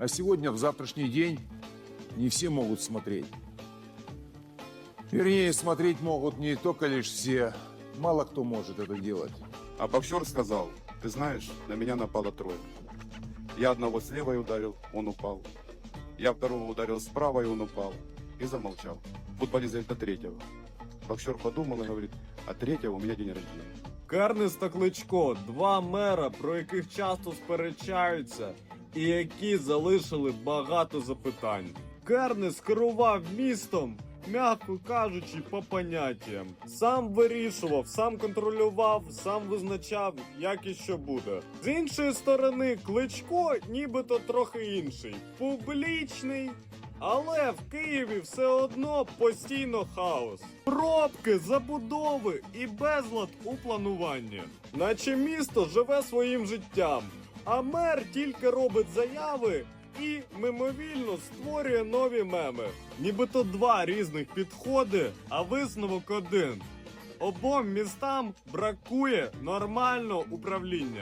А сегодня, в завтрашний день, не все могут смотреть. Вернее, смотреть могут не только лишь все. Мало кто может это делать. А боксер сказал, ты знаешь, на меня напало трое. Я одного с левой ударил, он упал. Я второго ударил справа, и он упал. И замолчал. Футболист говорит, до третьего. Боксер подумал и говорит, а третьего у меня день рождения. Кернес та Кличко два мера, про яких часто сперечаються, і які залишили багато запитань. Кернес керував містом, м'яко кажучи, по поняттям. Сам вирішував, сам контролював, сам визначав, як і що буде. З іншої сторони, Кличко нібито трохи інший. Публічний, але в Києві все одно постійно хаос. Пробки, забудови і безлад у плануванні. Наче місто живе своїм життям, а мер тільки робить заяви і мимовільно створює нові меми. Нібито два різних підходи, а висновок один. Обом містам бракує нормального управління.